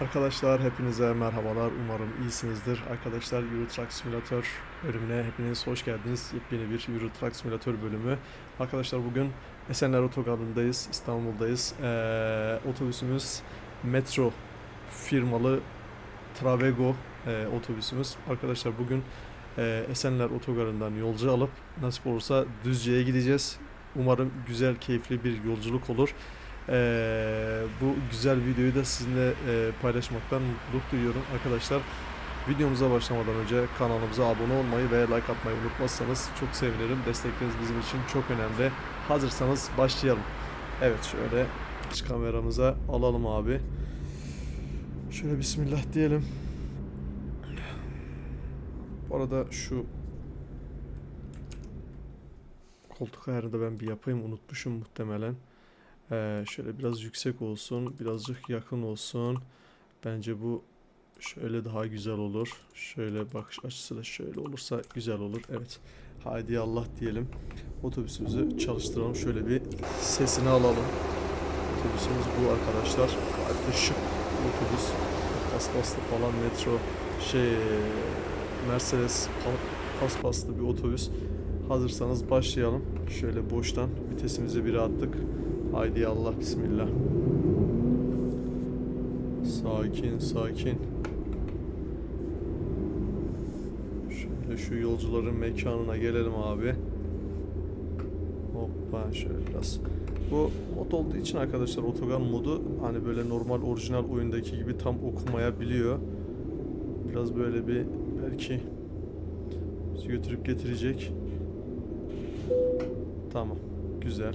Arkadaşlar hepinize merhabalar. Umarım iyisinizdir. Arkadaşlar Euro Truck Simulator bölümüne hepiniz hoş geldiniz. Yepyeni bir Euro Truck Simulator bölümü. Arkadaşlar bugün Esenler Otogarı'ndayız. İstanbul'dayız. Ee, otobüsümüz Metro firmalı Travego e, otobüsümüz. Arkadaşlar bugün e, Esenler Otogarı'ndan yolcu alıp nasip olursa Düzce'ye gideceğiz. Umarım güzel, keyifli bir yolculuk olur. Ee, bu güzel videoyu da sizinle e, paylaşmaktan mutluluk duyuyorum arkadaşlar. Videomuza başlamadan önce kanalımıza abone olmayı ve like atmayı unutmazsanız çok sevinirim. Destekleriniz bizim için çok önemli. Hazırsanız başlayalım. Evet şöyle iç kameramıza alalım abi. Şöyle bismillah diyelim. Bu arada şu koltuk ayarını da ben bir yapayım unutmuşum muhtemelen. Ee, şöyle biraz yüksek olsun, birazcık yakın olsun. Bence bu şöyle daha güzel olur. Şöyle bakış açısı da şöyle olursa güzel olur. Evet. Haydi Allah diyelim. Otobüsümüzü çalıştıralım. Şöyle bir sesini alalım. Otobüsümüz bu arkadaşlar. De şık otobüs. Paspaslı falan metro şey Mercedes pa- paspaslı bir otobüs. Hazırsanız başlayalım. Şöyle boştan vitesimizi bir attık. Haydi Allah bismillah. Sakin sakin. Şöyle şu yolcuların mekanına gelelim abi. Hoppa şöyle biraz. Bu mod olduğu için arkadaşlar otogan modu hani böyle normal orijinal oyundaki gibi tam okumayabiliyor. Biraz böyle bir belki bizi götürüp getirecek. Tamam. Güzel.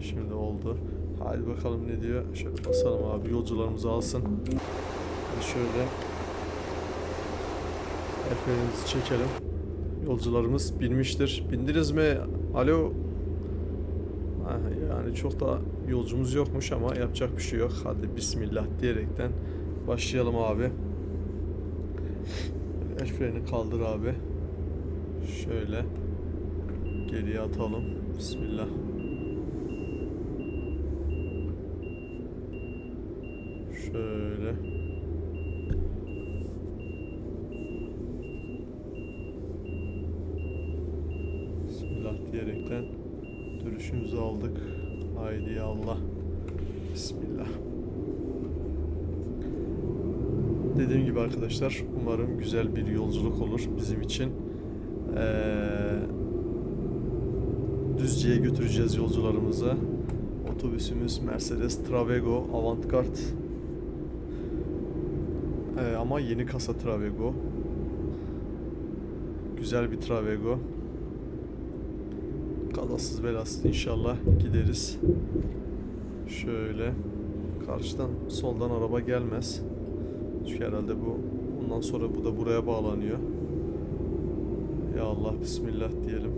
Şimdi oldu. Hadi bakalım ne diyor. Şöyle basalım abi yolcularımızı alsın. Hadi şöyle Efenimizi çekelim. Yolcularımız binmiştir. Bindiniz mi? Alo. Yani çok da yolcumuz yokmuş ama yapacak bir şey yok. Hadi bismillah diyerekten başlayalım abi. El freni kaldır abi. Şöyle geriye atalım. Bismillah. Şöyle. Bismillah diyerekten dönüşümüzü aldık. Haydi Allah. Bismillah. Dediğim gibi arkadaşlar umarım güzel bir yolculuk olur bizim için. Ee, Düzce'ye götüreceğiz yolcularımızı. Otobüsümüz Mercedes Travego Avantgard. Ee, ama yeni kasa Travego. Güzel bir Travego. Kazasız belasız inşallah gideriz. Şöyle. Karşıdan soldan araba gelmez. Çünkü herhalde bu bundan sonra bu da buraya bağlanıyor. Ya Allah bismillah diyelim.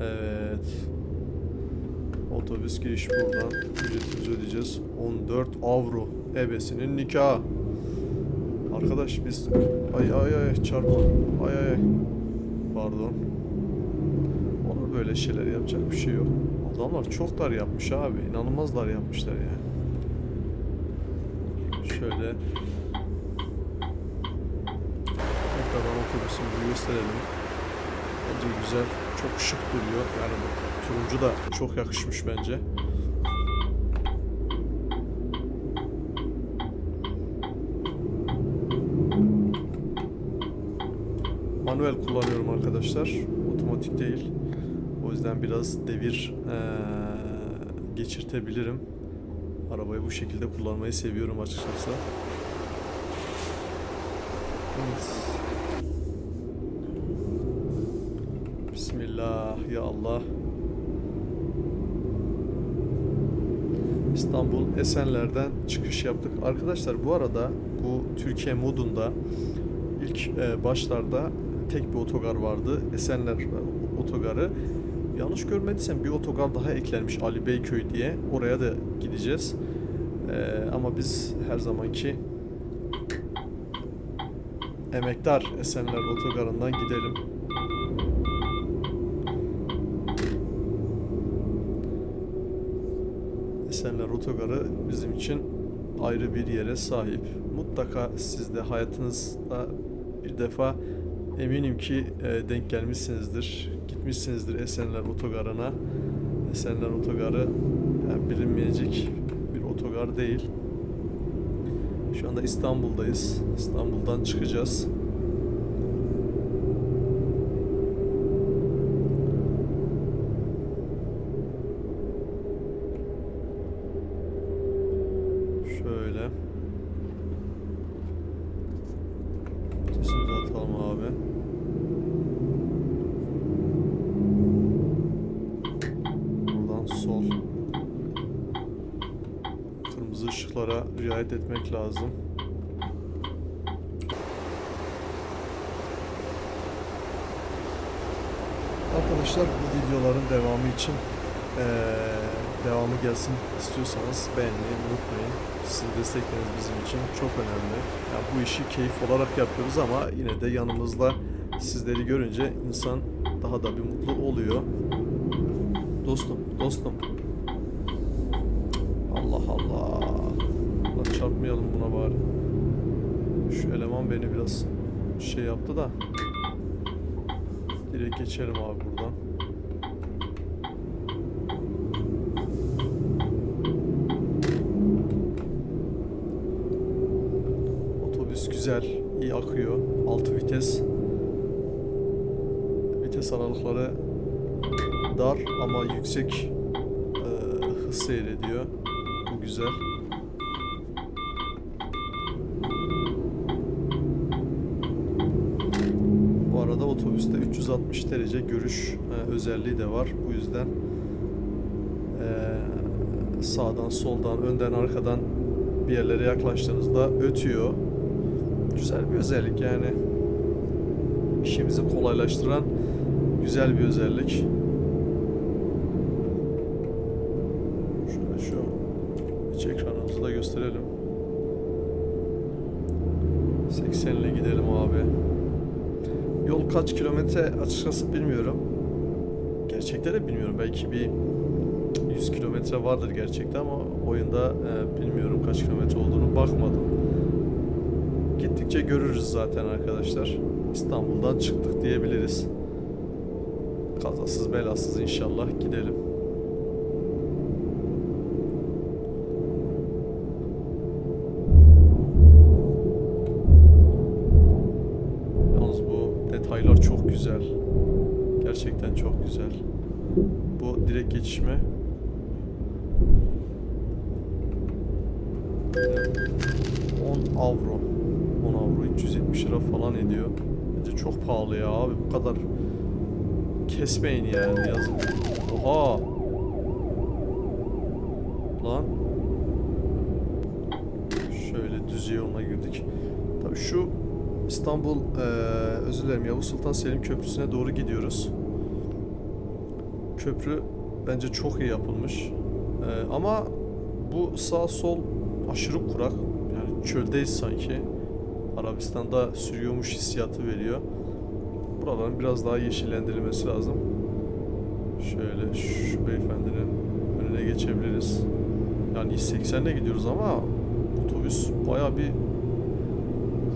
Evet. Otobüs giriş buradan. Ücretimizi ödeyeceğiz. 14 avro. Ebesinin nikahı. Arkadaş biz... Ay ay ay çarpma. Ay ay ay. Pardon. Olur böyle şeyler yapacak bir şey yok. Adamlar çok dar yapmış abi. İnanılmaz dar yapmışlar ya. Şöyle. Tekrardan otobüsümüzü gösterelim. Bence güzel. Çok şık duruyor. Yani bu turuncu da çok yakışmış bence. Manuel kullanıyorum arkadaşlar. Otomatik değil. O yüzden biraz devir eee, geçirtebilirim. Arabayı bu şekilde kullanmayı seviyorum açıkçası. Evet. Bismillah ya Allah. İstanbul Esenler'den çıkış yaptık. Arkadaşlar bu arada bu Türkiye modunda ilk e, başlarda tek bir otogar vardı. Esenler e, otogarı. Yanlış görmediysem bir otogar daha eklenmiş Ali Beyköy diye. Oraya da gideceğiz. E, ama biz her zamanki Emektar Esenler otogarından gidelim. Esenler Otogarı bizim için ayrı bir yere sahip. Mutlaka siz de hayatınızda bir defa eminim ki e, denk gelmişsinizdir. Gitmişsinizdir Esenler Otogarı'na. Esenler Otogarı yani bilinmeyecek bir otogar değil. Şu anda İstanbul'dayız. İstanbul'dan çıkacağız. Şöyle. Sesimizi atalım abi. Buradan sol. Kırmızı ışıklara riayet etmek lazım. Arkadaşlar bu videoların devamı için eee, devamı gelsin istiyorsanız beğenmeyi unutmayın. Sizin destekleriniz bizim için çok önemli. Ya bu işi keyif olarak yapıyoruz ama yine de yanımızda sizleri görünce insan daha da bir mutlu oluyor. Dostum, dostum. Allah Allah. Lan çarpmayalım buna bari. Şu eleman beni biraz şey yaptı da. Direkt geçelim abi buradan. Otobüs güzel, iyi akıyor. 6 vites. Vites aralıkları dar ama yüksek e, hız seyrediyor. Bu güzel. Bu arada otobüste 360 derece görüş e, özelliği de var. Bu yüzden e, sağdan, soldan, önden, arkadan bir yerlere yaklaştığınızda ötüyor. Güzel bir özellik yani. İşimizi kolaylaştıran güzel bir özellik. Şöyle şu iç ekranımızı da gösterelim. 80 ile gidelim abi. Yol kaç kilometre açıkçası bilmiyorum. Gerçekte de bilmiyorum. Belki bir 100 kilometre vardır gerçekten ama oyunda e, bilmiyorum kaç kilometre olduğunu bakmadım. Gittikçe görürüz zaten arkadaşlar. İstanbul'dan çıktık diyebiliriz. Kazasız belasız inşallah gidelim. Yalnız bu detaylar çok güzel. Gerçekten çok güzel. Bu direkt geçişme. 10 avro. 10 avro 370 lira falan ediyor. Bence çok pahalı ya abi bu kadar kesmeyin yani yazık. Oha. Lan. Şöyle düz yoluna girdik. Tabii şu İstanbul, eee özür dilerim Yavuz Sultan Selim Köprüsü'ne doğru gidiyoruz. Köprü bence çok iyi yapılmış. Eee, ama bu sağ sol aşırı kurak. Yani çöldeyiz sanki. Arabistan'da sürüyormuş hissiyatı veriyor. Buraların biraz daha yeşillendirilmesi lazım. Şöyle şu beyefendinin önüne geçebiliriz. Yani 180'le gidiyoruz ama otobüs baya bir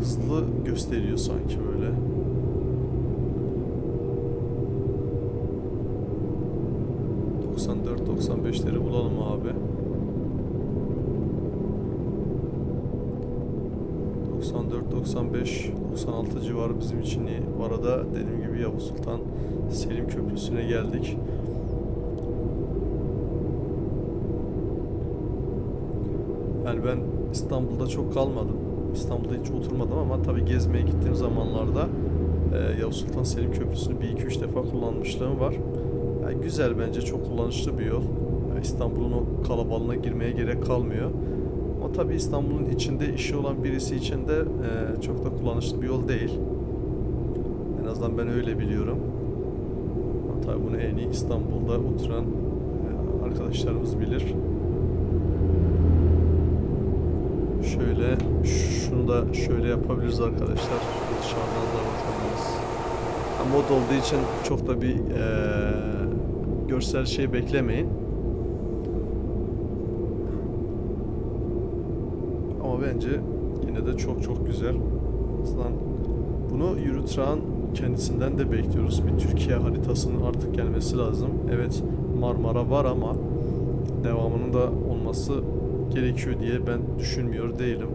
hızlı gösteriyor sanki böyle. 96 civarı bizim için iyi. Bu arada dediğim gibi Yavuz Sultan Selim Köprüsü'ne geldik. Yani ben İstanbul'da çok kalmadım. İstanbul'da hiç oturmadım ama tabii gezmeye gittiğim zamanlarda e, Yavuz Sultan Selim Köprüsü'nü bir iki üç defa kullanmışlığım var. Yani güzel bence çok kullanışlı bir yol. Yani İstanbul'un o kalabalığına girmeye gerek kalmıyor. Ama tabii İstanbul'un içinde işi olan birisi için de e, çok da kullanışlı bir yol değil. Azından ben öyle biliyorum. Tabii bunu en iyi İstanbul'da oturan e, arkadaşlarımız bilir. Şöyle şunu da şöyle yapabiliriz arkadaşlar. Dışarıdan da bakabiliriz. Mod olduğu için çok da bir e, görsel şey beklemeyin. ama bence yine de çok çok güzel. Aslında bunu Eurotrack'ın kendisinden de bekliyoruz. Bir Türkiye haritasının artık gelmesi lazım. Evet Marmara var ama devamının da olması gerekiyor diye ben düşünmüyor değilim.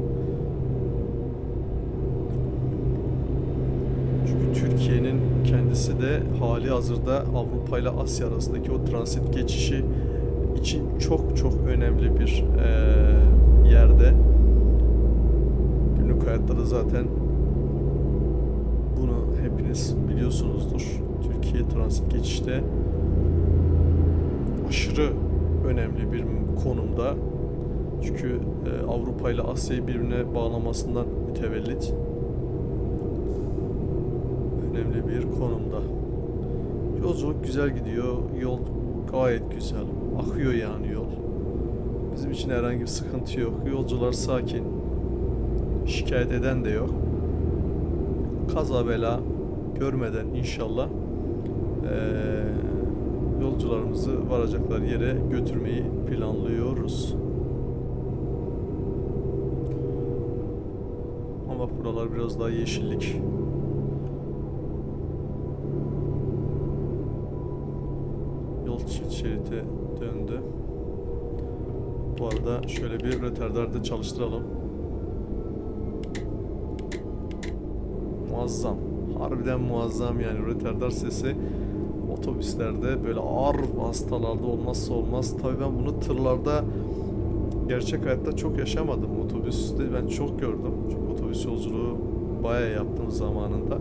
Çünkü Türkiye'nin kendisi de hali hazırda Avrupa ile Asya arasındaki o transit geçişi için çok çok önemli bir eee, yerde. Günlük hayatta da zaten bunu hepiniz biliyorsunuzdur. Türkiye transit geçişte aşırı önemli bir konumda. Çünkü e, Avrupa ile Asya'yı birbirine bağlamasından mütevellit önemli bir konumda. Yolculuk güzel gidiyor. Yol gayet güzel. Akıyor yani yol. Bizim için herhangi bir sıkıntı yok. Yolcular sakin. Şikayet eden de yok. Kaza bela görmeden inşallah eee, yolcularımızı varacaklar yere götürmeyi planlıyoruz. Ama buralar biraz daha yeşillik. Yol çift şerite döndü. Bu arada şöyle bir retardarda çalıştıralım. Muazzam. Harbiden muazzam yani retardar sesi otobüslerde böyle ağır hastalarda olmazsa olmaz. Tabii ben bunu tırlarda gerçek hayatta çok yaşamadım. Otobüste ben çok gördüm. Çünkü otobüs yolculuğu bayağı yaptım zamanında.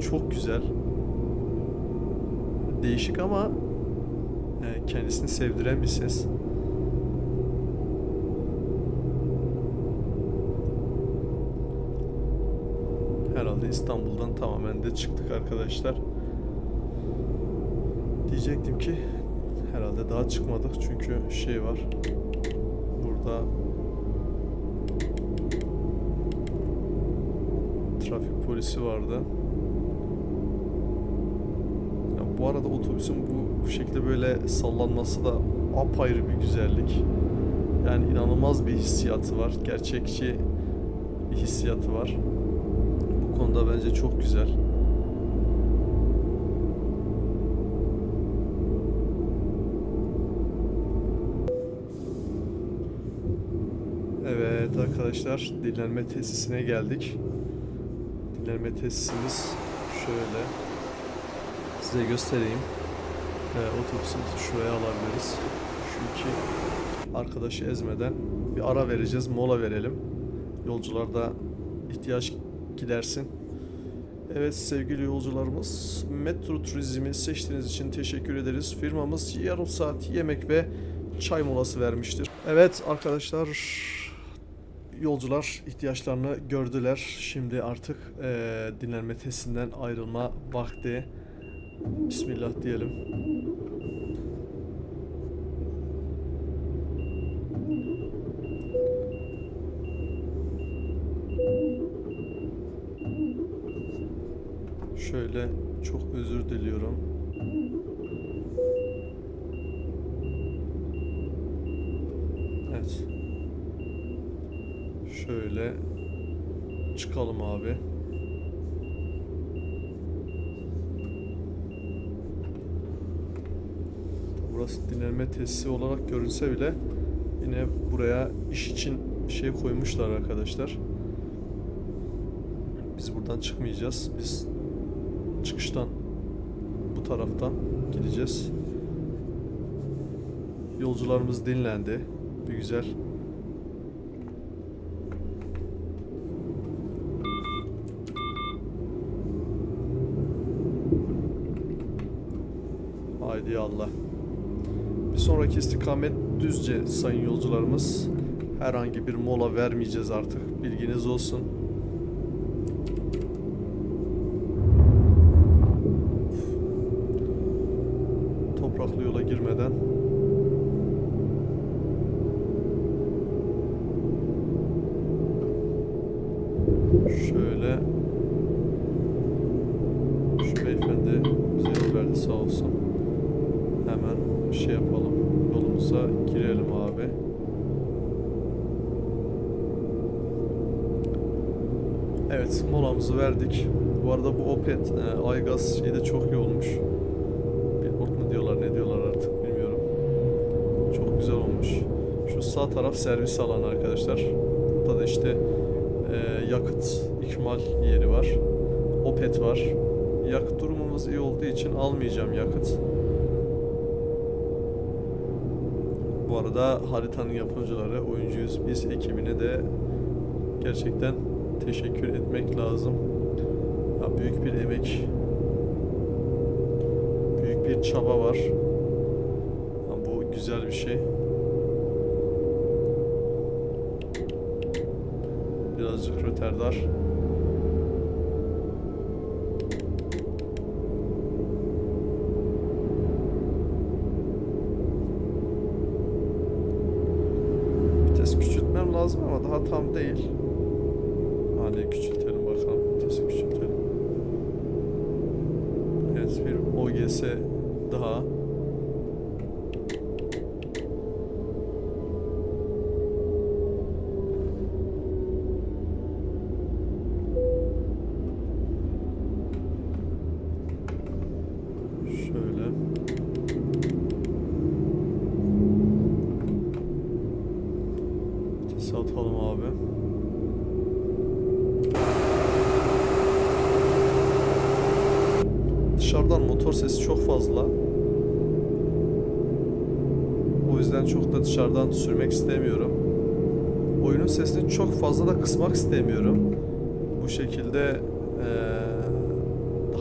Çok güzel. Değişik ama e, kendisini sevdiren bir ses. Herhalde İstanbul'dan tamamen de çıktık arkadaşlar. Diyecektim ki herhalde daha çıkmadık çünkü şey var. Burada trafik polisi vardı. Ya bu arada otobüsün bu, şekilde böyle sallanması da apayrı bir güzellik. Yani inanılmaz bir hissiyatı var. Gerçekçi bir hissiyatı var. Konuda bence çok güzel. Evet arkadaşlar dinlenme tesisine geldik. Dinlenme tesisimiz şöyle. Size göstereyim. Ee, otobüsümüzü şuraya alabiliriz. İki arkadaşı ezmeden bir ara vereceğiz, mola verelim. Yolcular da ihtiyaç gidersin. Evet sevgili yolcularımız, Metro Turizm'i seçtiğiniz için teşekkür ederiz. Firmamız yarım saat yemek ve çay molası vermiştir. Evet arkadaşlar, yolcular ihtiyaçlarını gördüler. Şimdi artık eee, dinlenme testinden ayrılma vakti. Bismillah diyelim. Şöyle çok özür diliyorum. Evet. Şöyle çıkalım abi. Burası dinlenme tesisi olarak görünse bile yine buraya iş için şey koymuşlar arkadaşlar. Biz buradan çıkmayacağız. Biz çıkıştan bu taraftan gideceğiz. Yolcularımız dinlendi. Bir güzel. Haydi Allah. Bir sonraki istikamet Düzce sayın yolcularımız. Herhangi bir mola vermeyeceğiz artık. Bilginiz olsun. Topraklı yola girmeden şöyle şu beyefendi bize yol verdi sağ olsun. Hemen şey Yolumuza girelim abi. Evet molamızı verdik. Bu arada bu Opet e, Aygaz şeyde çok iyi olmuş. Billboard mu diyorlar ne diyorlar artık bilmiyorum. Çok güzel olmuş. Şu sağ taraf servis alanı arkadaşlar. Burada da işte e, yakıt ikmal yeri var. Opet var. Yakıt durumumuz iyi olduğu için almayacağım yakıt. Bu arada haritanın yapımcıları oyuncuyuz biz ekibine de gerçekten teşekkür etmek lazım. Ya büyük bir emek, büyük bir çaba var. Ya bu güzel bir şey. Birazcık röterdar. Vites küçültmem lazım ama daha tam değil. Hadi küçültelim bakalım. Vitesi küçültelim. Evet bir OGS daha. Şöyle. Vitesi atalım abi. Dışarıdan motor sesi çok fazla. O yüzden çok da dışarıdan sürmek istemiyorum. Oyunun sesini çok fazla da kısmak istemiyorum. Bu şekilde eee,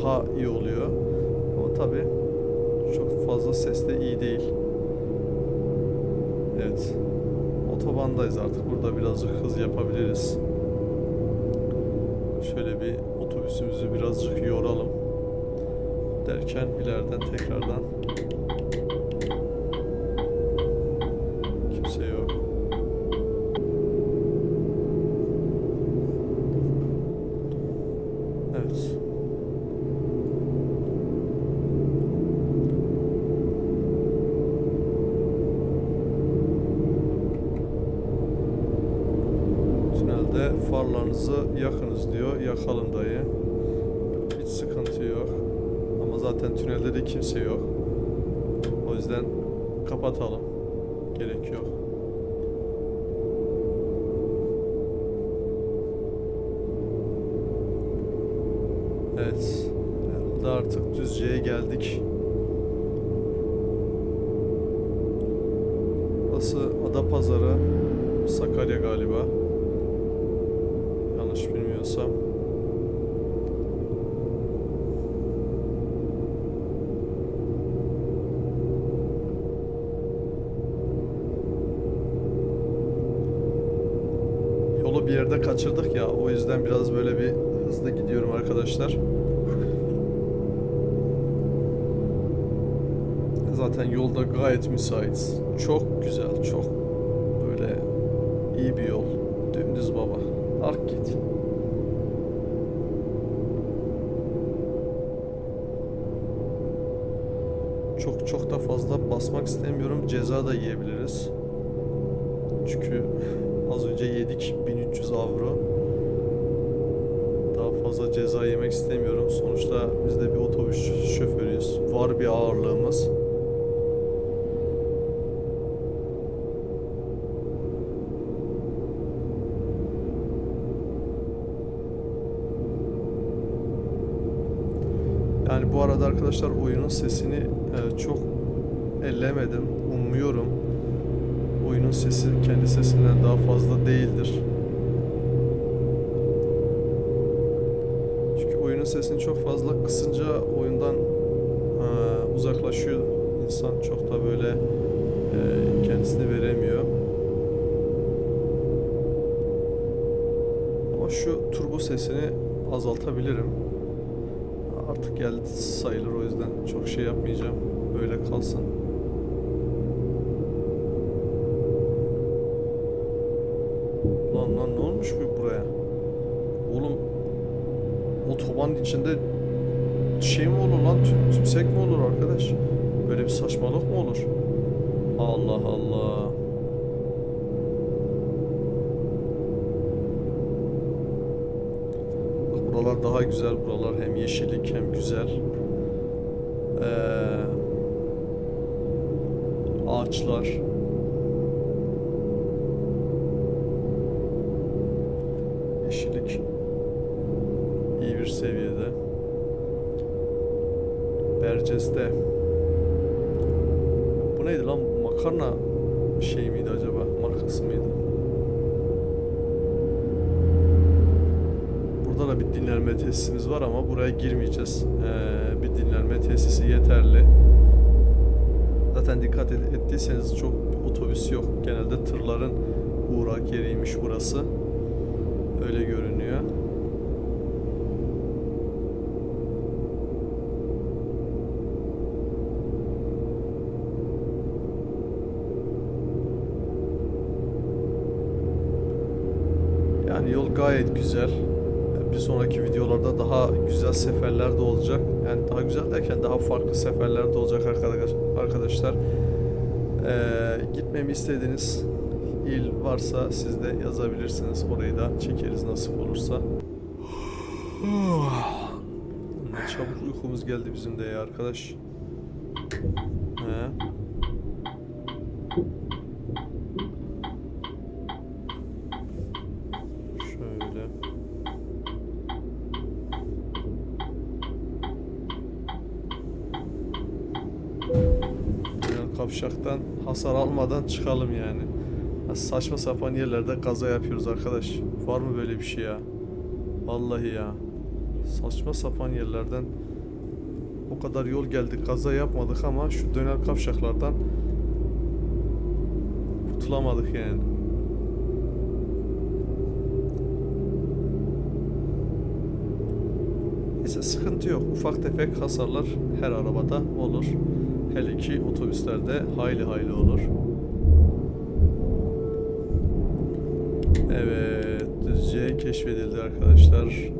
daha iyi oluyor. Ama tabi çok fazla ses de iyi değil. Evet. Otobandayız artık. Burada birazcık hız yapabiliriz. Şöyle bir otobüsümüzü birazcık yoralım derken ileriden tekrardan kimse yok. Evet. Tünelde farlarınızı yakınız diyor. Yakalım dayı. Hiç sıkıntı yok. Ama zaten tünelde de kimse yok. O yüzden kapatalım. Gerek yok. Evet. Herhalde artık Düzce'ye geldik. Burası Adapazarı, Sakarya galiba. Yanlış bilmiyorsam. Yolu bir yerde kaçırdık ya. O yüzden biraz böyle bir hızlı gidiyorum arkadaşlar. Zaten yolda gayet müsait. Çok güzel, çok böyle iyi bir yol. Dümdüz baba. Ark git. Çok çok da fazla basmak istemiyorum. Ceza da yiyebiliriz. Çünkü az önce yedik 1300 avro. Daha fazla ceza yemek istemiyorum. Sonuçta biz de bir otobüs şoförüyüz. Var bir ağırlığımız. Yani bu arada arkadaşlar oyunun sesini e, çok ellemedim. Umuyorum oyunun sesi kendi sesinden daha fazla değildir. Çünkü oyunun sesini çok fazla kısınca oyundan e, uzaklaşıyor insan. Çok da böyle e, kendisini veremiyor. Ama şu turbo sesini azaltabilirim. Artık geldi sayılır o yüzden çok şey yapmayacağım. Böyle kalsın. Lan lan ne olmuş bu buraya? Oğlum otobanın içinde şey mi olur lan? Tüm, tümsek mi olur arkadaş? Böyle bir saçmalık mı olur? Allah Allah. Buralar daha güzel. Buralar hem yeşillik hem güzel. Ee, ağaçlar. Yeşillik iyi bir seviyede. Berces'te. Bu neydi lan? Makarna şey miydi acaba? Markası mıydı? Burada da bir dinlenme tesisimiz var ama buraya girmeyeceğiz. Ee, bir dinlenme tesisi yeterli. Zaten dikkat et- ettiyseniz çok otobüs yok. Genelde tırların uğrak yeriymiş burası. Öyle görünüyor. Yani yol gayet güzel. Bir sonraki videolarda daha güzel seferler de olacak. Yani daha güzel derken daha farklı seferler de olacak arkadaş- arkadaşlar. Ee, gitmemi istediğiniz il varsa siz de yazabilirsiniz. Orayı da çekeriz nasip olursa. Çabuk uykumuz geldi bizim de ya arkadaş. He. Şöyle. Yani kavşaktan hasar almadan çıkalım yani. Ya saçma sapan yerlerde kaza yapıyoruz arkadaş. Var mı böyle bir şey ya? Vallahi ya. Saçma sapan yerlerden o kadar yol geldik kaza yapmadık ama şu döner kavşaklardan kurtulamadık yani. Neyse sıkıntı yok. Ufak tefek hasarlar her arabada olur. Hele ki otobüslerde hayli hayli olur. Evet, Düzce keşfedildi arkadaşlar.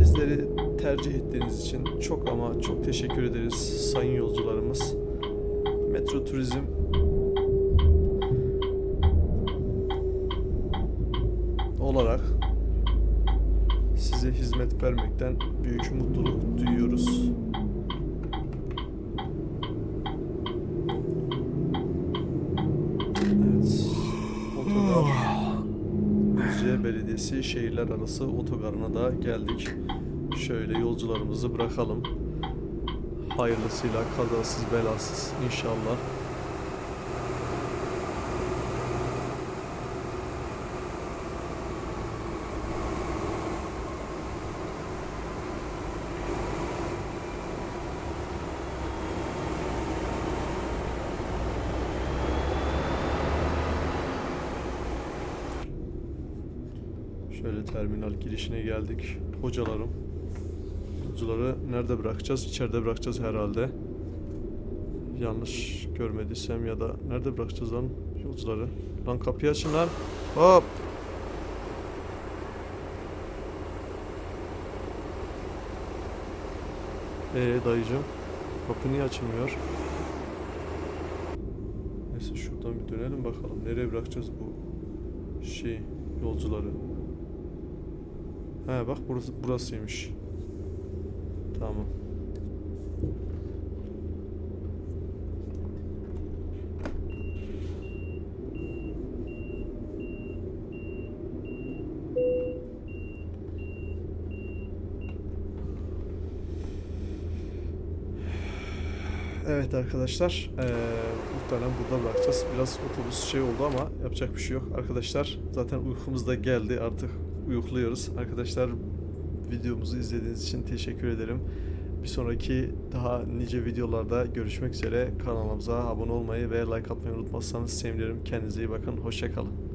Bizleri tercih ettiğiniz için çok ama çok teşekkür ederiz sayın yolcularımız. Metro Turizm olarak size hizmet vermekten büyük mutluluk duyuyoruz. Evet. Otogar Düzce Belediyesi şehirler arası otogarına da geldik. Şöyle yolcularımızı bırakalım. Hayırlısıyla kazasız belasız inşallah. Şöyle terminal girişine geldik. Hocalarım. Hocaları nerede bırakacağız? İçeride bırakacağız herhalde. Yanlış görmediysem ya da nerede bırakacağız lan yolcuları? Lan kapıyı açın lan. Hop. Ee dayıcım. Kapı niye açılmıyor? Neyse şuradan bir dönelim bakalım. Nereye bırakacağız bu şey yolcuları? He bak burası burasıymış. Tamam. Evet arkadaşlar, eee muhtemelen burada bırakacağız. Biraz otobüs şey oldu ama yapacak bir şey yok. Arkadaşlar zaten uykumuz da geldi artık uyukluyoruz. Arkadaşlar videomuzu izlediğiniz için teşekkür ederim. Bir sonraki daha nice videolarda görüşmek üzere. Kanalımıza abone olmayı ve like atmayı unutmazsanız sevinirim. Kendinize iyi bakın. Hoşçakalın.